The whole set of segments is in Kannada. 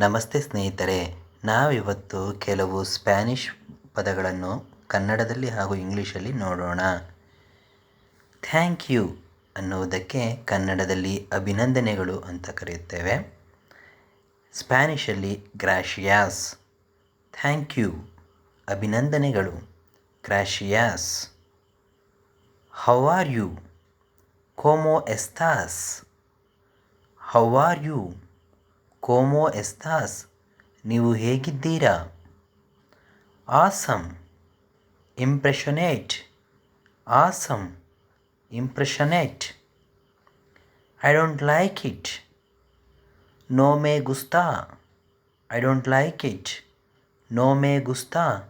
ನಮಸ್ತೆ ಸ್ನೇಹಿತರೆ, ನಾವಿವತ್ತು ಕೆಲವು ಸ್ಪ್ಯಾನಿಷ್ ಪದಗಳನ್ನು ಕನ್ನಡದಲ್ಲಿ ಹಾಗೂ ಇಂಗ್ಲೀಷಲ್ಲಿ ನೋಡೋಣ. ಥ್ಯಾಂಕ್ ಯು ಅನ್ನುವುದಕ್ಕೆ ಕನ್ನಡದಲ್ಲಿ ಅಭಿನಂದನೆಗಳು ಅಂತ ಕರೆಯುತ್ತೇವೆ. ಸ್ಪ್ಯಾನಿಷಲ್ಲಿ ಗ್ರಾಶಿಯಾಸ್ ಥ್ಯಾಂಕ್ ಯು. ಅಭಿನಂದನೆಗಳು. ಗ್ರಾಶಿಯಾಸ್ ಹೌ ಆರ್ ಯು? ಕೋಮೋ ಎಸ್ತಾಸ್. How are you? ಕೋಮೋ ಎಸ್ತಾಸ್, ನೀವು ಹೇಗಿದ್ದೀರಾ? ಆಸಮ್, ಇಂಪ್ರೆಷನೇಟ್. ಆಸಮ್, ಇಂಪ್ರೆಷನೇಟ್. ಐ ಡೋಂಟ್ ಲೈಕ್ ಇಟ್ ನೋ ಮೇ ಗುಸ್ತಾ. ಐ ಡೋಂಟ್ ಲೈಕ್ ಇಟ್ ನೋ ಮೇ ಗುಸ್ತಾ.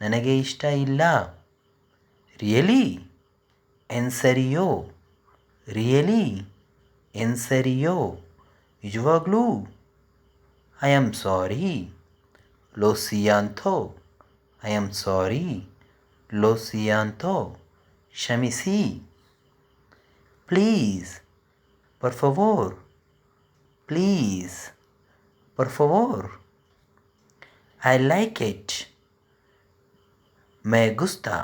ನನಗೆ ಇಷ್ಟ ಇಲ್ಲ. ರಿಯಲಿ ಎನ್ಸರಿಯೋ? ರಿಯಲಿ ಎನ್ಸರಿಯೋ? ನಿಜವಾಗ್ಲೂ? ಐ ಆಮ್ ಸಾರಿ ಲೋಸಿಯಾಂಥೋ ಐ ಆಮ್ ಸಾರಿ ಲೋಸಿಯಾಂಥೋ ಕ್ಷಮಿಸಿ ಪ್ಲೀಸ್ ಪರ್ ಫವೋರ್ ಪ್ಲೀಸ್ ಪರ್ ಫವೋರ್ ಐ ಲೈಕ್ ಇಟ್ ಮೇ ಗುಸ್ತಾ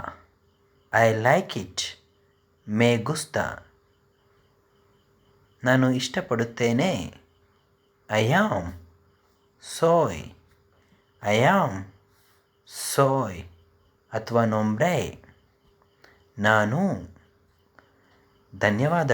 ಐ ಲೈಕ್ ಇಟ್ ಮೇ ಗುಸ್ತಾ ನಾನು ಇಷ್ಟಪಡುತ್ತೇನೆ ಐ ಆಮ್ ಸೋಯ್ ಐ ಆಮ್ ಸೋಯ್ ಅಥವಾ ನೊಂಬ್ರೆ. ನಾನು. ಧನ್ಯವಾದಗಳು.